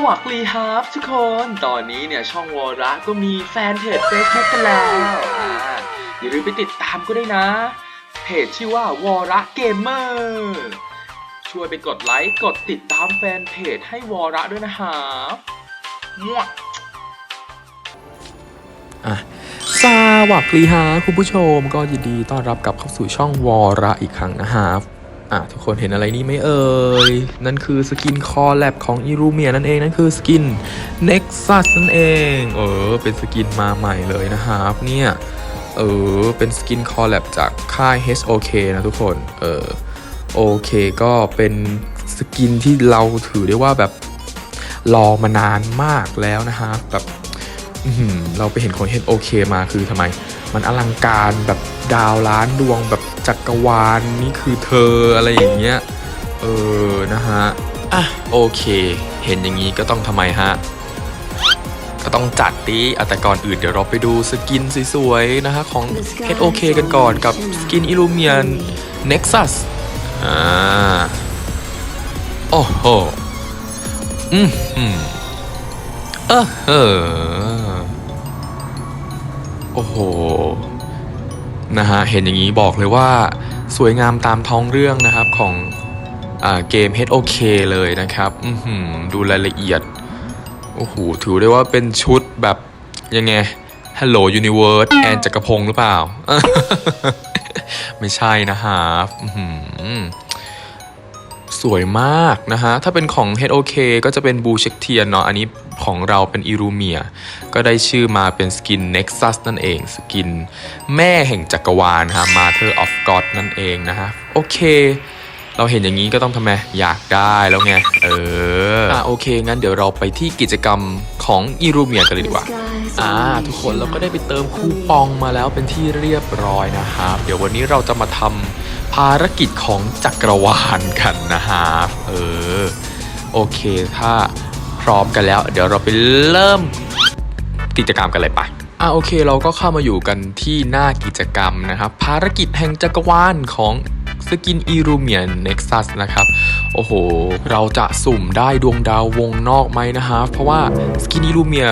สวัสดีครับทุกคน ตอนนี้เนี่ยช่องวอระก็มีแฟนเพจ Facebook กันแล้วอ่าอย่าลืมไปติดตามก็ได้นะ เพจชื่อว่าวอระเกมเมอร์ช่วยไปกดไลค์กดติดตามแฟนเพจให้วอระด้วยนะครับมั่วอะสวัสดีฮะคุณผู้ชมก็ยินดีต้อนรับกลับเข้าสู่ช่องวอระอีกครั้งนะครับ อะทุกคนเห็นอะไรนี่ไหมเอ่ย นั่นคือสกินคอแลบของอิรูเมียนั่นเอง นั่นคือสกิน Nexus นั่นเอง เออ เป็นสกินมาใหม่เลยนะครับเนี่ย เออ เป็นสกินคอแลบจากค่าย HOK นะทุกคน เออ โอเคก็เป็นสกินที่เราถือได้ว่าแบบรอมานานมากแล้วนะฮะแบบเราไปเห็นของเฮดโอเคมาคือทำไม มันอลังการแบบดาวล้านดวงแบบ จักรวาลนี่คือเธออะไรอย่างเงี้ย เออ นะฮะ อะ โอเค เห็นอย่างนี้ก็ต้องทำไมฮะ ก็ต้องจัดดิอะแต่ก่อนอื่นเดี๋ยวเราไปดูสกินสวยๆนะฮะ ของ HOK กันก่อนกับสกิน Illumian Nexus อ่า โอ้โห อืมอืมเออเออโอ้โห นะฮะเห็นอย่างนี้บอกเลยว่าสวยงามตามท้องเรื่องนะครับของอเกม HOK เลยนะครับดูรายละเอียดโอ้โหถือได้ว่าเป็นชุดแบบยังไง Hello Universe แอนจักรพงศ์หรือเปล่า ไม่ใช่นะฮะสวยมากนะฮะ ถ้าเป็นของ HOK ก็จะเป็นบูเช็คเทียนเนาะอันนี้ ของเราเป็นอิรูเมีย ก็ได้ชื่อมาเป็นสกิน Nexus นั่นเอง สกินแม่แห่งจักรวาลฮะ Mother of God นั่นเองนะฮะ โอเค เราเห็นอย่างนี้ก็ต้องทำไมอยากได้แล้วไง เออ อะโอเค งั้นเดี๋ยวเราไปที่กิจกรรมของอิรูเมียกันเลยดีกว่าอ่าทุกคนเราก็ได้ไปเติมคูปองมาแล้วเป็นที่เรียบร้อยนะครับ เดี๋ยววันนี้เราจะมาทำภารกิจของจักรวาลกันนะครับเออ โอเค ถ้าพ ร้อมกันแล้ว เดี๋ยวเราไปเริ่มกิจกรรมกันเลยไปอ่าโอเคเราก็เข้ามาอยู่กันที่หน้ากิจกรรมนะครับ ภารกิจแห่งจักรวาลของสกินอีรูเมียนเน็กซัสนะครับ โอ้โห เราจะสุ่มได้ดวงดาววงนอกไหมนะครับเพราะว่าสกินอีลูเมีย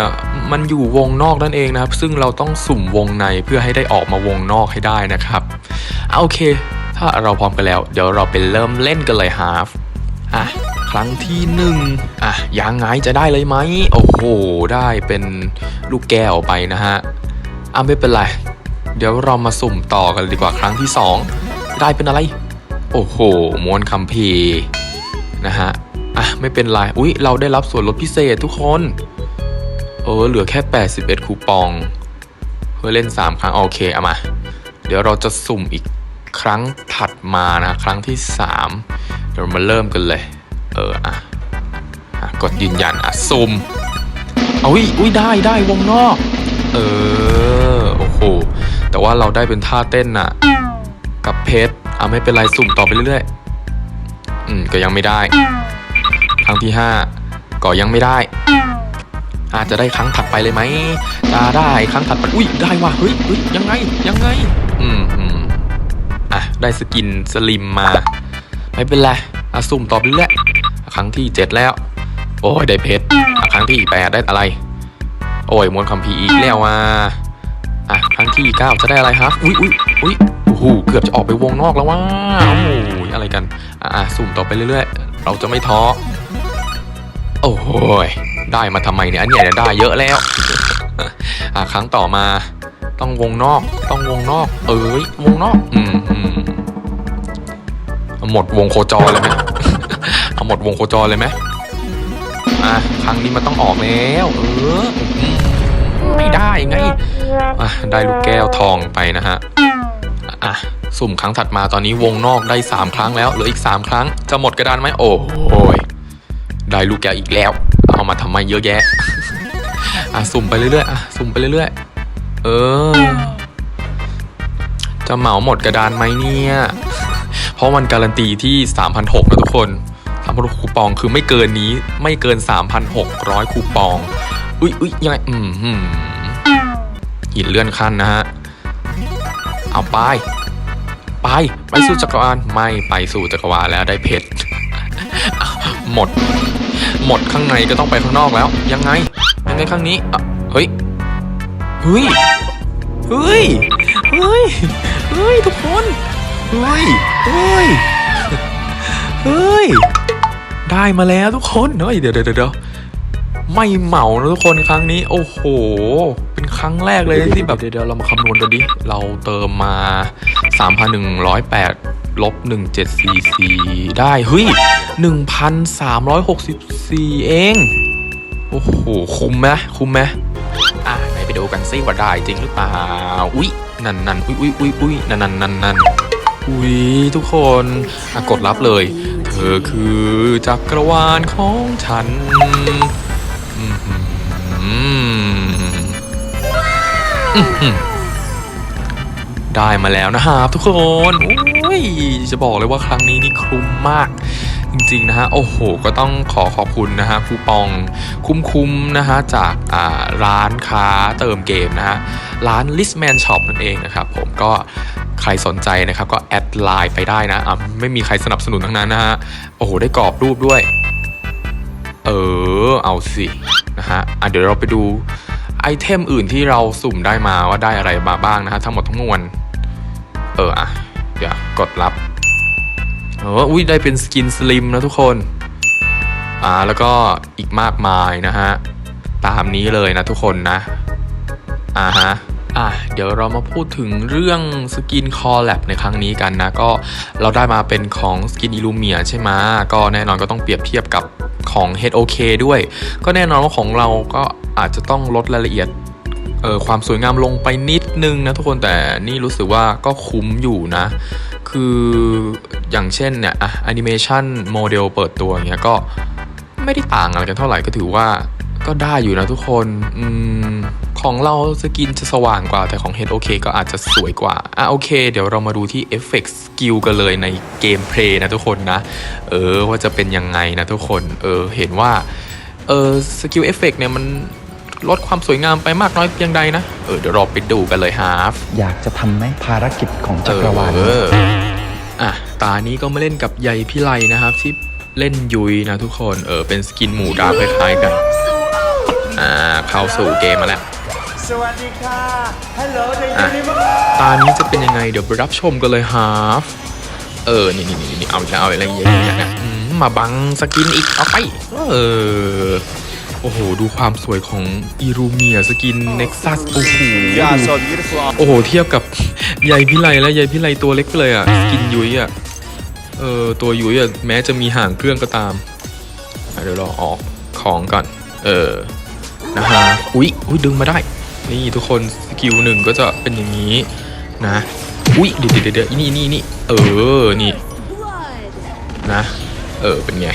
มันอยู่วงนอกนั่นเองนะครับ ซึ่งเราต้องสุ่มวงในเพื่อให้ได้ออกมาวงนอกให้ได้นะครับเอาโอเค ถ้าเราพร้อมกันแล้ว เดี๋ยวเราไปเริ่มเล่นกันเลยฮาร์ฟอะ ครั้งที่หนึ่งอะยังไงจะได้เลยไหมโอ้โห ได้เป็นลูกแก้วไปนะฮะอะไม่เป็นไร เดี๋ยวเรามาสุ่มต่อกันดีกว่าครั้งที่สองได้เป็นอะไร โอ้โหมวนคัมภีร์นะฮะอะไม่เป็นไรอุ๊ย เราได้รับส่วนลดพิเศษทุกคน เออเหลือแค่ 81 คูปอง เพื่อเล่น 3 ครั้ง โอเคเอามา เดี๋ยวเราจะสุ่มอีกครั้งถัดมานะ ครั้งที่ 3 เดี๋ยวมาเริ่มกันเลย เอออะกดยืนยันอะสุ่มเอาอุ้ยอุ้ยได้ได้วงนอก เออโอ้โหแต่ว่าเราได้เป็นท่าเต้นน่ะ กับเพชรอะไม่เป็นไรสุ่มต่อไปเรื่อยๆ อืมก็ยังไม่ได้ ครั้งที่ห้าก็ยังไม่ได้ อาจจะได้ครั้งถัดไปเลยไหมจะได้ครั้งถัดไปอุ้ยได้ว่ะเฮ้ยเฮ้ยยังไงยังไง อืมอืมอะได้สกินสลิมมา ไม่เป็นไรอะสุ่มต่อไปเรื่อย ครั้งที่เจ็ดแล้ว โอ้ยได้เพชรครั้งที่แปดได้อะไร โอ้ยมวนคัมภีร์อีกแล้วอะอะครั้งที่เก้าจะได้อะไรครับ อุ้ยอุ้ยอุ้ยโอ้โหเกือบจะออกไปวงนอกแล้วว่าโอ้โหอะไรกัน อะสุ่มต่อไปเรื่อยๆ เราจะไม่ท้อ โอ้ยได้มาทำไมเนี่ยอันเนี้ยได้เยอะแล้ว อะครั้งต่อมา ต้องวงนอก ต้องวงนอก เอ้ยวงนอก อืมอืมหมดวงโคจรเลยไหม เอาหมดวงโคจรเลยไหมอะครั้งนี้มันต้องออกแล้ว เออ ไม่ได้ไง อะ ได้ลูกแก้วทองไปนะฮะ อะ สุ่มครั้งถัดมาตอนนี้วงนอกได้ 3 ครั้งแล้วเหลืออีก 3 ครั้ง จะหมดกระดานไหมโอ้โยได้ลูกแก้วอีกแล้ว เอามาทำไมเยอะแยะ อะ สุ่มไปเรื่อยๆ อะ สุ่มไปเรื่อยๆ เออ จะเหมาหมดกระดานไหมเนี่ย เพราะมันการันตีที่3,600นะทุกคน 3,600คูปองคือไม่เกินนี้ไม่เกิน 3,600 คูปอง อุ๊ยอุ๊ยยังไง อืมหืมหินเลื่อนขั้นนะฮะ เอาไป ไป ไปสู่จักรวาล ไม่ไปสู่จักรวาลแล้วได้เพชร หมด หมดข้างในก็ต้องไปข้างนอกแล้ว ยังไง ยังไงข้างนี้อะเฮ้ย เฮ้ย เฮ้ย เฮ้ย เฮ้ย ทุกคน เฮ้ย เฮ้ย เฮ้ย ได้มาแล้วทุกคนเฮ้ยเดี๋ยวเดี๋ยวเดี๋ยวไม่เหมานะทุกคนครั้งนี้ โอ้โห เป็นครั้งแรกเลยที่แบบเดี๋ยวเดี๋ยวเรามาคำนวณกันดิ เราเติมมา 3,108ลบ1744 ได้เฮ้ย 1,364 เอง โอ้โห คุ้มไหมคุ้มไหมอะไหนไปดูกันซิว่าได้จริงหรือเปล่า อุ๊ย นั่นนั่นอุ๊ยอุ๊ยอุ๊ยอุ๊ยนั่นนั่นนั่นนั่นอุ๊ยทุกคนอะกดรับเลยเธอคือจักรวาลของฉันได้มาแล้วนะครับทุกคนโอ้ยจะบอกเลยว่าครั้งนี้นี่คุ้มมากจริงๆนะฮะโอ้โห ก็ต้องขอขอบคุณนะฮะคูปองคุ้มๆนะฮะจาการ้านค้าเติมเกมนะฮะร้าน Listman Shop นั่นเองนะครับผมก็ รสนใจนะครับก็แอดไลน์ไปได้นะอะไม่มีใครสนับสนุนทั้งนั้นนะฮะโอ้โหได้กรอบรูปด้วย เออเอาสินะฮะอะเดี๋ยวเราไปดูไอเทมอื่นที่เราสุ่มได้มาว่าได้อะไรมาบ้างนะฮะทั้งหมดทั้งมวลเอออะเดี๋ยวกดรับเอออุ้ยได้เป็นสกินสลิมนะทุกคนอ่าแล้วก็อีกมากมายนะฮะตามนี้เลยนะทุกคนนะอ่าฮะ อะเดี๋ยวเรามาพูดถึงเรื่องสกินคอลแลบในครั้งนี้กันนะ ก็เราได้มาเป็นของสกินอิลูเมียใช่ไหมก็แน่นอนก็ต้องเปรียบเทียบกับของ HOK ด้วย ก็แน่นอนว่าของเราก็อาจจะต้องลดรายละเอียดเออความสวยงามลงไปนิดนึงนะทุกคนแต่นี่รู้สึกว่าก็คุ้มอยู่นะ คืออย่างเช่นเนี่ยอะแอนิเมชันโมเดลเปิดตัวอย่างเงี้ยก็ไม่ได้ต่างอะไรกันเท่าไหร่ก็ถือว่าก็ได้อยู่นะทุกคนอม ของเราสกินจะสว่างกว่า แต่ของ HOK ก็อาจจะสวยกว่า อะโอเค เดี๋ยวเรามาดูที่เอฟเฟกต์สกิลกันเลยในเกมเพลย์นะทุกคนนะ เออว่าจะเป็นยังไงนะทุกคน เออเห็นว่า เออสกิลเอฟเฟกเนี่ยมันลดความสวยงามไปมากน้อยเพียงใดนะ เออเดี๋ยวเราไปดูกันเลยฮาฟอยากจะทำไหมภารกิจของจักรวาลเอออะตานี้ก็มาเล่นกับใยพิไลนะครับ ที่เล่นยุยนะทุกคน เออเป็นสกินหมูดาวคล้ายๆกัน อ่าเข้าสู่เกมมาแล้ว สวัสดีค่ะฮัลโหลเด็กอะดีมากตานี้จะเป็นยังไงเดี๋ยวไปรับชมกันเลยฮาฟเออ นี่นี่นี่นี่เอาอีกแล้วเอาอะไรอย่างเงี้ยอย่างเงี้ยอืมมาบังสกินอีก เอาไป เออ โอ้โห ดูความสวยของอีรูเมียสกินเน็กซัสโอ้โหอย่าดู so beautiful โอ้โห เทียบกับใยพิไลแล้วใยพิไลตัวเล็กไปเลยอะ สกินยุ้ยอะ เออ ตัวยุ้ยอะ แม้จะมีห่างเครื่องก็ตามอะเดี๋ยวเราออกของก่อน เออ นะฮะ อุ๊ย อุ๊ย ดึงมาได้ นี่ทุกคนสกิลหนึ่งก็จะเป็นอย่างนี้นะอุ๊ยเดี๋ยวเดี๋ยวเดี๋ยวนี่นี่นี่เออนี่นะเออเป็นไง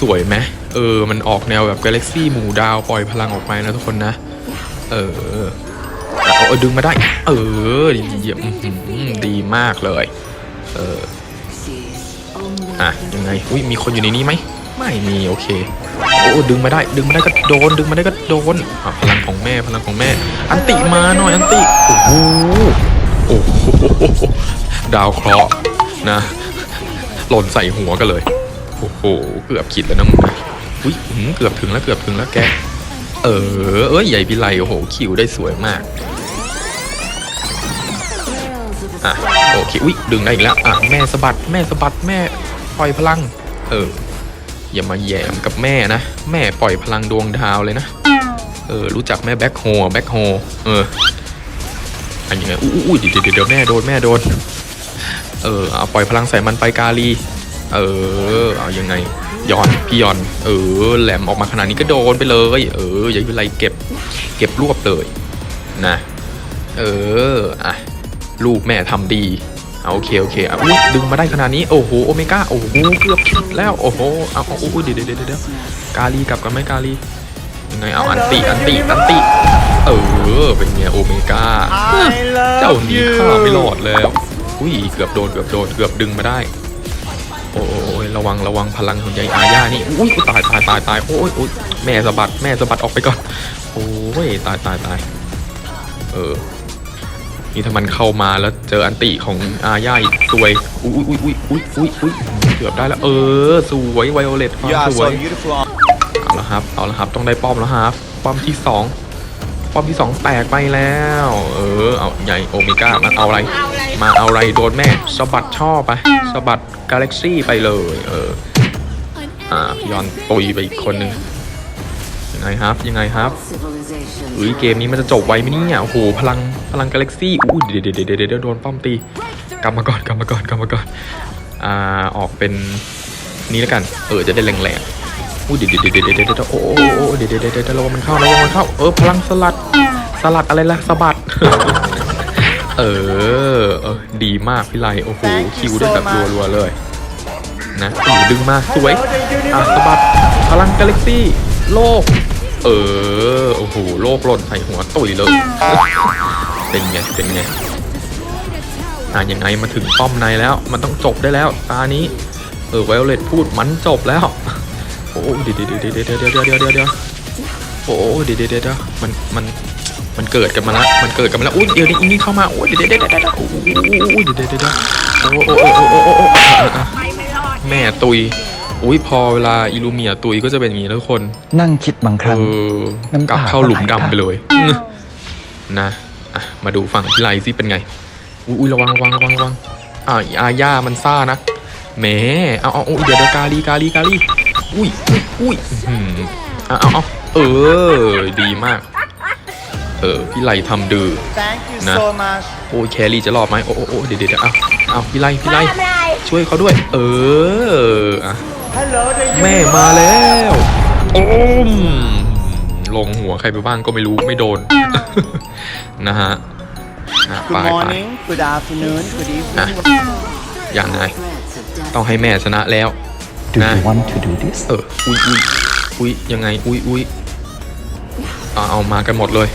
สวยไหมเออ มันออกแนวแบบกาแล็กซี่หมู่ดาวปล่อยพลังออกไปนะทุกคนนะ เออเอาเอาดึงมาได้ เออดีเยี่ยมดีมากเลย เอออะยังไงอุ้ยมีคนอยู่ในนี้ไหมไม่มีโอเค โอ้ดึงมาได้ ดึงมาได้ก็โดน ดึงมาได้ก็โดนอะพลังของแม่พลังของแม่ อันติมาหน่อยอันติโอ้โหโอ้โหดาวเคราะห์นะ หล่นใส่หัวกันเลยโอ้โหเกือบขิดแล้วนะมึงนะอุ้ยหือเกือบถึงแล้วเกือบถึงแล้วแกเออเอ้ยใหญ่พิไลโอ้โหคิวได้สวยมากอะโอเคอุ้ยดึงได้อีกแล้วอะแม่สะบัดแม่สะบัดแม่ปล่อยพลัง เออ อย่ามาแยมกับแม่นะ แม่ปล่อยพลังดวงดาวเลยนะ เออ รู้จักแม่แบ็คโฮแบ็คโฮเอออันยังไงอุ้ยเดี๋ยวเดี๋ยวเดี๋ยวแม่โดนแม่โดน เออเอาปล่อยพลังใส่มันไปกาลี เออ เอายังไงย้อนพี่ย้อน เออ แหลมออกมาขนาดนี้ก็โดนไปเลย เออ อย่าเป็นไรเก็บ เก็บรวบเลยนะ เออ อะ ลูกแม่ทำดี เอาโอเคโอเคอะอุ๊ยดึงมาได้ขนาดนี้โอ้โหโอเมก้าโอ้โหเกือบคิดแล้วโอ้โหเอาเอาอุ้ยเดี๋ยวเดี๋ยวเดี๋ยวเดี๋ยวกาลีกลับกันไหมกาลียังไงเอาอันติอันติอันติเออเป็นไงโอเมก้า I love เจ้าหนี้ you ข้าไม่รอดแล้วอุ้ยเกือบโดนเกือบโดนเกือบดึงมาได้โอ้ยระวังระวังพลังของยายอาญานี่อุ้ยตายตายตายตายโอ้ยโอ้ยแม่สะบัดแม่สะบัดออกไปก่อนโอ้ยตายตายตายเออ นี่ถ้ามันเข้ามาแล้วเจออันติของอาญาอีกสวยอุ้ยอุ้ยอุ้ยอุ้ยอุ้ยอุ้ยเกือบได้แล้วเออสวยไวโอเลตความอย่าส so วย beautiful ละครับเอาละครับต้องได้ป้อมแล้วครับป้อมที่สองป้อมที่สองแตกไปแล้ว เออเอาใหญ่โอเมก้ามาเอาอะไร มาเอาอะไรโดนแม่สะบัดช่อไปสะบัดกาแล็กซี่ไปเลย เอออ่าพี่ยอนตุยไปอีกคนนึงยัง ไงครับยังไงครับเฮ้ยเกมนี้มันจะจบไวไหมเนี่ยโอ้โหพลังพลังกาแล็กซี่อู้เดี๋ยวเดี๋ยวเดี๋ยวเดี๋ยวโดนป้อมตีกลับมาก่อนกลับมาก่อนกลับมาก่อนอ่าออกเป็นนี้แล้วกัน เออจะได้แรงๆอู้เดี๋ยวเดี๋ยวเดี๋ยวเดี๋ยวเดี๋ยวโอ้โอ้โอ้เดี๋ยวเดี๋ยวเดี๋ยวเดี๋ยวระวังมันเข้าระวังมันเข้าเออพลังสลัดสลัดอะไรล่ะสะบัดเออเออดีมากพี่ไลโอ้โหคิวได้แบบรัวๆเลยนะอือดึงมาสวยอะสะบัดพลังกาแล็กซี่โลก เออ โอ้โห โลกหล่นใส่หัวตุ๋ยเลย เป็นไง เป็นไงอะยังไงมาถึงป้อมในแล้ว มันต้องจบได้แล้ว ตานี้ เออไวโอเลตพูดมันจบแล้ว โอ้เดี๋ยวเดี๋ยวเดี๋ยวเดี๋ยวเดี๋ยวเดี๋ยวเดี๋ยวโอ้เดี๋ยวเดี๋ยวเดี๋ยวมัน มัน มันเกิดกันมาละ มันเกิดกันมาละอุ้ยเดี๋ยวนี้นี่เข้ามา โอ้เดี๋ยวเดี๋ยวเดี๋ยวเดี๋ยวโอ้เดี๋ยวเดี๋ยวเดี๋ยวโอ้โอ้โอ้โอ้โอ้โอ้แม่ตุย อุ้ยพอเวลาอิลูเมียตุยก็จะเป็นอย่างนี้ทุกคนนั่งคิดบางคเอรั้งอน้ำตากลับเข้าหลุมก็ไหลดำไปเลย นะอะมาดูฝั่งพี่ไลซิเป็นไงอุ้ยระวังระวังระวังระวังอ่าอาญามันซ่านะแหมเอาเอาเอาเดี๋ยวเดี๋ยวกาลีกาลีกาลีอุ้ยอุ้ยอุ้ยอื้อหือเอาเอาเอาเออ ดีมาก เออพี่ไลทำดื้อ Thank you นะ so much โอ้ยแครี่จะรอดไหมโอ้โอ้โอ้เดี๋ยวเดี๋ยวเดี๋ยวเอาเอาพี่ไลพี่ไลช่วยเขาด้วย เออ อะ Hello the แม่ universe มาแล้วโอ้มลงหัวใครไปบ้างก็ไม่รู้ไม่โดน นะฮะอะ Good ไปไป morning Good afternoon Good อะ evening อย่างไงต้องให้แม่ชนะแล้ว Do นะ you want to do this เอออุ้ยอุ้ยอุ้ยยังไงอุ้ยอุ้ยเอาเอามากันหมดเลย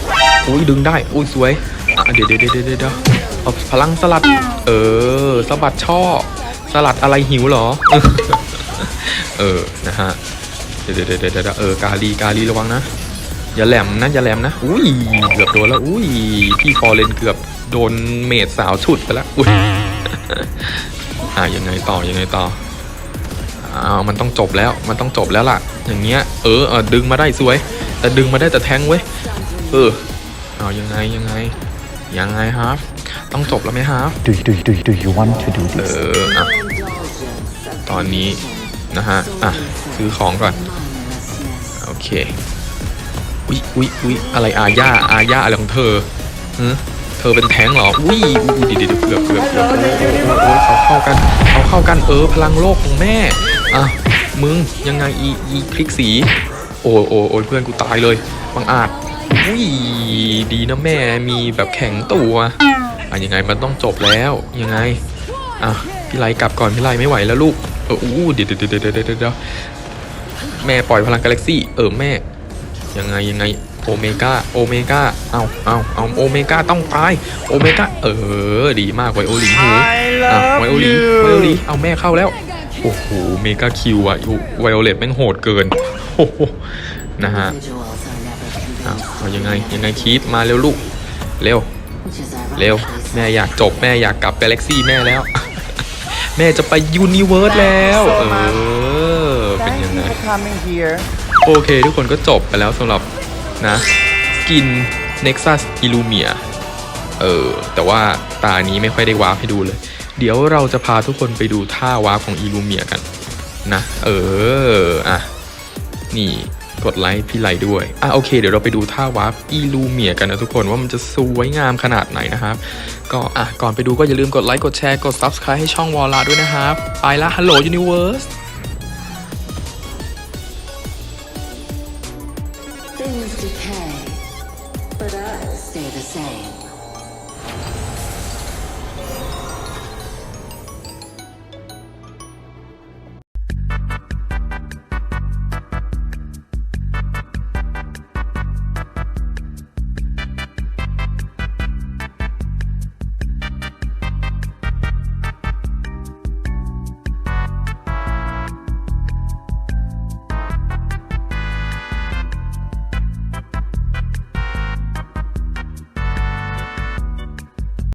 อุ้ยดึงได้อุ้ยสวยอะเดี๋ยวเดี๋ยวเดี๋ยวเดี๋ยวเดี๋ยวเอาพลังสลัด เออสะบัดช่อ สลัดอะไรหิวเหรอ เออนะฮะเดี๋ยวเดี๋ยวเดี๋ยวเดี๋ยวเออกาลีกาลีระวังนะอย่าแหลมนะอย่าแหลมนะอุ้ยเกือบโดนแล้วอุ้ยพี่ฟอร์เรนเกือบโดนเมดสาวฉุดไปแล้วอุ้ยอะยังไงต่อยังไงต่ออ้าวมันต้องจบแล้วมันต้องจบแล้วล่ะ อย่างเงี้ยเออเออดึงมาได้สวย แต่ดึงมาได้แต่แทงเว้ยเออเอายังไงยังไงยังไงฮาร์ฟต้องจบแล้วไหมฮาร์ฟ Do do do do you want to do เอ this ออะตอนนี้ นะฮะ อะ ซื้อของก่อน โอเค อุ๊ยอุ๊ยอุ๊ยอะไรอาญาอาญาอะไรของเธอฮะเธอเป็นแท้งเหรอ อุ้ยอุ้ยเดี๋ยวเดี๋ยวเกือบเกือบเกือบโอ้ยโอ้ยโอ้ยเขาเข้ากันเขาเข้ากัน เออ พลังโลกของแม่ อะ มึง ยังไง อี อีคลิกสี โอ้ยโอ้ยโอ้ยเพื่อนกูตายเลยบังอาจอุ้ย ดีนะแม่ มีแบบแข็งตัวอะยังไงมันต้องจบแล้ว ยังไง อะ พี่ไลกลับก่อน พี่ไลไม่ไหวแล้วลูก เอออู้เดี๋ยวเดี๋ยวเดี๋ยวเดี๋ยวเดี๋ยวเดี๋ยวแม่ปล่อยพลังกาแล็กซี่ เออแม่ ยังไงยังไงโอเมก้าโอเมก้าเอาเอาเอาโอเมก้าต้องตายโอเมก้าเออดีมากไวโอลินหู I อะ love ไวโอลิ you ไวโอลิเอาแม่เข้าแล้วโอ้โหเมกาคิวอะไวโอเลตแม่งโหดเกินโอ้โหนะฮะเอาเอายังไงยังไงคีปมาเร็วลูกเร็วเร็วแม่อยากจบแม่อยากกลับกาแล็กซี่แม่แล้ว แม่จะไปยูนิเวิร์สแล้ว เออ เป็น Thank ยัง you ไง for coming here โอเค ทุกคนก็จบไปแล้วสำหรับนะสกิน Nexus Illumia เออ แต่ว่าตานี้ไม่ค่อยได้วาร์ปให้ดูเลย เดี๋ยวเราจะพาทุกคนไปดูท่าวาร์ปของ Illumia กัน นะ เออ อะ นี่ กดไลค์พี่ไลด้วย อะโอเค เดี๋ยวเราไปดูท่าวาร์ปอีลูเมียกันนะทุกคนว่ามันจะสวยงามขนาดไหนนะครับ ก็อะก่อนไปดูก็อย่าลืมกดไลค์กดแชร์กด Subscribe ให้ช่องวอลลาด้วยนะครับ ไปละฮัลโหลยูนิเวิร์ส